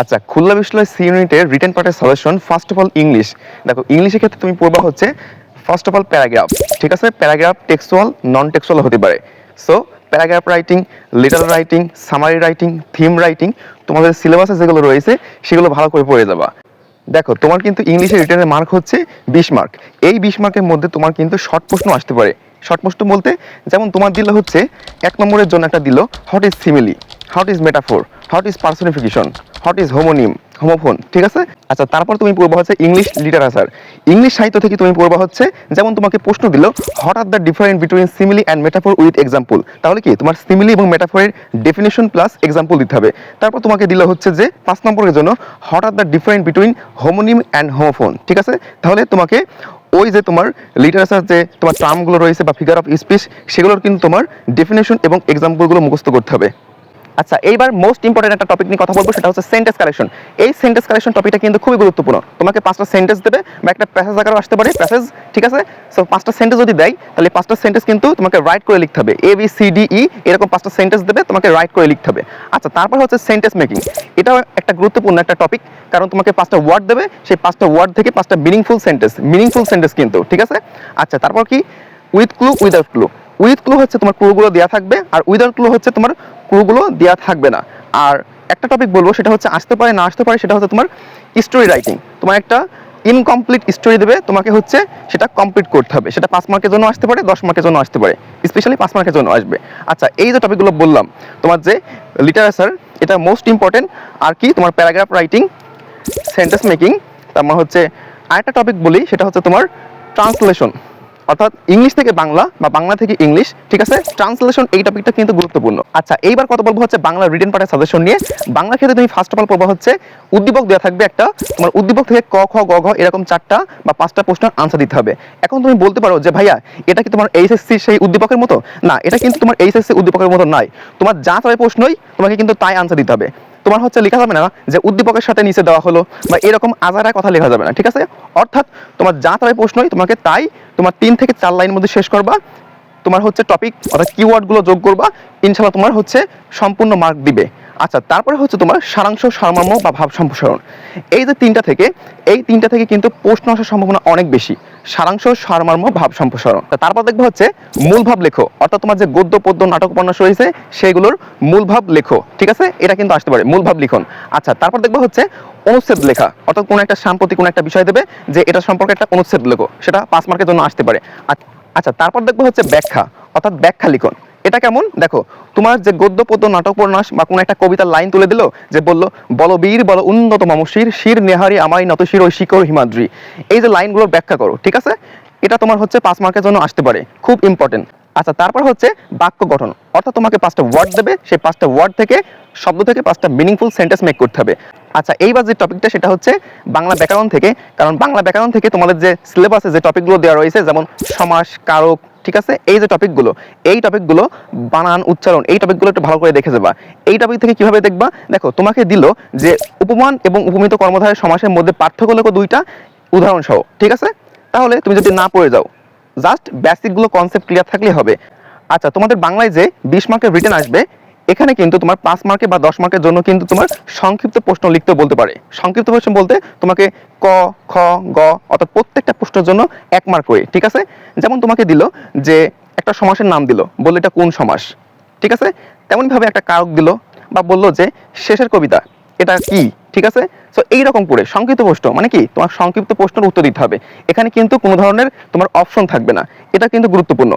আচ্ছা খুলনা বিশ্ববিদ্যালয় সি ইউনিটের রিটেন পার্টের solution first of all English দেখো ইংলিশের ক্ষেত্রে তুমি পড়বা হচ্ছে ফার্স্ট অফ অল প্যারাগ্রাফ ঠিক আছে? প্যারাগ্রাফ টেক্সুয়াল নন টেক্সুয়াল হতে পারে। So paragraph writing letter writing summary writing theme writing তোমাদের সিলেবাসে যেগুলো রয়েছে, সেগুলো ভালো করে পড়ে যাবা। দেখো, তোমার কিন্তু ইংলিশের রিটার্নের মার্ক হচ্ছে বিশ মার্ক এই বিশ মার্কের মধ্যে তোমার কিন্তু শর্ট প্রশ্ন আসতে পারে। শর্ট প্রশ্ন বলতে, যেমন তোমার দিল হচ্ছে, এক নম্বরের জন্য একটা দিল what is simile what is metaphor what is personification what is homonym homophone ঠিক আছে? আচ্ছা তারপর তুমি পড়বা হচ্ছে ইংলিশ লিটারেচার ইংলিশ সাহিত্য থেকে তুমি পড়বা হচ্ছে, যেমন তোমাকে প্রশ্ন দিল what are the different between simile and metaphor with example তাহলে কি, তোমার সিমিলি এবং মেটাফোরের ডেফিনেশন প্লাস এক্সাম্পল দিতে হবে। তারপর তোমাকে দিল হচ্ছে যে, পাঁচ নম্বরের জন্য what are the different between homonym and homophone ঠিক আছে? তাহলে তোমাকে ওই যে তোমার লিটারেচার যে তোমার টার্মগুলো রয়েছে বা ফিগার অফ স্পিচ সেগুলোর কিন্তু তোমার ডেফিনেশন এবং এক্সাম্পলগুলো মুখস্থ করতে হবে। আচ্ছা এইবার মোস্ট ইম্পর্টেন্ট একটা টপিক নিয়ে কথা বলব, সেটা হচ্ছে সেন্টেন্স কারেকশন এই সেন্টেন্স কারেকশন টপিকটা কিন্তু খুবই গুরুত্বপূর্ণ। তোমাকে পাঁচটা সেন্টেন্স দেবে, বা একটা প্যাসেজ আকারও আসতে পারে প্যাসেজ ঠিক আছে? সো পাঁচটা সেন্টেন্স যদি দেয়, তাহলে পাঁচটা সেন্টেন্স কিন্তু তোমাকে রাইট করে লিখতে হবে। A B C D E এরকম পাঁচটা সেন্টেন্স দেবে, তোমাকে রাইট করে লিখতে হবে। আচ্ছা তারপর হচ্ছে সেন্টেন্স মেকিং এটাও একটা গুরুত্বপূর্ণ একটা টপিক কারণ তোমাকে পাঁচটা ওয়ার্ড দেবে, সেই পাঁচটা ওয়ার্ড থেকে পাঁচটা মিনিংফুল সেন্টেন্স মিনিংফুল সেন্টেন্স কিন্তু, ঠিক আছে? আচ্ছা তারপর কি? With clue without clue with clue হচ্ছে তোমার ক্লুগুলো দেওয়া থাকবে আর উইদাউট ক্লু হচ্ছে তোমার ক্লুগুলো দেওয়া থাকবে না। আর একটা টপিক বলব, সেটা হচ্ছে আসতে পারে, না আসতে পারে, সেটা হচ্ছে তোমার স্টোরি রাইটিং তোমার একটা ইনকমপ্লিট স্টোরি দেবে, তোমাকে হচ্ছে সেটা কমপ্লিট করতে হবে। সেটা পাঁচ মার্কের জন্য আসতে পারে, দশ মার্কের জন্য আসতে পারে। স্পেশালি পাঁচ মার্কের জন্য আসবে। আচ্ছা এই যে টপিকগুলো বললাম, তোমার যে লিটারেচার এটা মোস্ট ইম্পর্টেন্ট আর কি, তোমার প্যারাগ্রাফ রাইটিং সেন্টেন্স মেকিং তারপর হচ্ছে আরেকটা টপিক বলি, সেটা হচ্ছে তোমার ট্রান্সলেশন অর্থাৎ ইংলিশ থেকে বাংলা বা বাংলা থেকে ইংলিশ, ঠিক আছে? ট্রান্সলেশন এই টপিকটা কিন্তু গুরুত্বপূর্ণ। আচ্ছা এইবার কথা বলব হচ্ছে বাংলা রিটেন পার্টের সাজেশন নিয়ে। বাংলা ক্ষেত্রে তুমি ফার্স্ট অফ অল পড়ব হচ্ছে, উদ্দীপক দেওয়া থাকবে একটা। তোমার উদ্দীপক থেকে ক, খ, গ, ঘ এরকম চারটা বা পাঁচটা প্রশ্নের আনসার দিতে হবে। এখন তুমি বলতে পারো যে, ভাইয়া, এটা কি তোমার এইচএসসি সেই উদ্দীপকের মতো? না, এটা কিন্তু তোমার এইচএসসি উদ্দীপকের মতো নয়। তোমার যা তবে প্রশ্নই তোমাকে কিন্তু তাই আনসার দিতে হবে। তোমার হচ্ছে লেখা যাবে না যে উদ্দীপকের সাথে নিচে দেওয়া হলো বা এরকম আজারা কথা লেখা যাবে না, ঠিক আছে? অর্থাৎ তোমার যা তাই প্রশ্নই, তোমাকে তাই তোমার তিন থেকে চার লাইনের মধ্যে শেষ করবা, তোমার হচ্ছে টপিক অর্থাৎ কিওয়ার্ডগুলো যোগ করবা, ইনশাল্লাহ তোমার হচ্ছে সম্পূর্ণ মার্ক দিবে। আচ্ছা তারপরে হচ্ছে তোমার সারাংশ সারমর্ম বা ভাব সম্প্রসারণ। এই যে তিনটা থেকে এই তিনটা থেকে কিন্তু প্রশ্ন আসার সম্ভাবনা অনেক বেশি। সারাংশ সারমর্ম ভাব সম্প্রসারণ। তারপর দেখব হচ্ছে মূল ভাব লেখো। অর্থাৎ তোমার যে গদ্য পদ্য নাটক উপন্যাস রয়েছে সেগুলোর মূল ভাব লেখো। ঠিক আছে? এটা কিন্তু আসতে পারে মূল ভাব লিখন। আচ্ছা তারপর দেখব হচ্ছে অনুচ্ছেদ লেখা। অর্থাৎ কোনো একটা সাম্প্রতিক কোনো একটা বিষয় দেবে যে এটা সম্পর্কে একটা অনুচ্ছেদ লেখো। সেটা পাঁচ মার্কের জন্য আসতে পারে। আচ্ছা, তারপর দেখব হচ্ছে ব্যাখ্যা। অর্থাৎ ব্যাখ্যা লিখন। এটা কেমন? দেখো, তোমার যে গদ্য পদ্য নাটক উপন্যাস বা কোনো একটা কবিতার লাইন তুলে দিল, যে বলল, বলো বীর, বলো উন্নত মামসির, শির নেহারি আমারই নত শির ওই শিকর হিমাদ্রি। এই যে লাইনগুলোর ব্যাখ্যা করো, ঠিক আছে? এটা তোমার হচ্ছে পাঁচ মার্কের জন্য আসতে পারে, খুব ইম্পর্টেন্ট আচ্ছা তারপর হচ্ছে বাক্য গঠন। অর্থাৎ তোমাকে পাঁচটা ওয়ার্ড দেবে, সেই পাঁচটা ওয়ার্ড থেকে, শব্দ থেকে পাঁচটা মিনিংফুল সেন্টেন্স মেক করতে হবে। আচ্ছা এইবার যে টপিকটা সেটা হচ্ছে বাংলা ব্যাকরণ থেকে। কারণ বাংলা ব্যাকরণ থেকে তোমাদের যে সিলেবাসে যে টপিকগুলো দেওয়া রয়েছে, যেমন সমাস, কারক, ঠিক আছে? এই যে টপিকগুলো এই টপিকগুলো বানান, উচ্চারণ, এই টপিকগুলো একটু ভালো করে দেখে যাবা। এই টপিক থেকে কীভাবে দেখবা? দেখো, তোমাকে দিল যে উপমান এবং উপমিত কর্মধারের সমাসের মধ্যে পার্থক্য লেখো দুইটা উদাহরণ সহ ঠিক আছে? তাহলে তুমি যদি না পড়ে যাও জাস্ট বেসিকগুলো কনসেপ্ট ক্লিয়ার থাকলে হবে। আচ্ছা তোমাদের বাংলায় যে বিশ মার্কের রিটেন আসবে, এখানে কিন্তু তোমার পাঁচ মার্কে বা দশ মার্কের জন্য কিন্তু তোমার সংক্ষিপ্ত প্রশ্ন লিখতে বলতে পারে। সংক্ষিপ্ত প্রশ্ন বলতে তোমাকে ক, খ, গ অর্থাৎ প্রত্যেকটা প্রশ্নের জন্য এক মার্ক করে ঠিক আছে? যেমন তোমাকে দিল যে একটা সমাসের নাম দিল, বলল এটা কোন সমাস, ঠিক আছে? তেমনভাবে একটা কারক দিল বা বলল যে শেষের কবিতা, এটা কি, ঠিক আছে? সো এইরকম করে সংক্ষিপ্ত প্রশ্ন মানে কি? তোমার সংক্ষিপ্ত প্রশ্নের উত্তর দিতে হবে। এখানে কিন্তু কোনো ধরনের তোমার অপশন থাকবে না। এটা কিন্তু গুরুত্বপূর্ণ।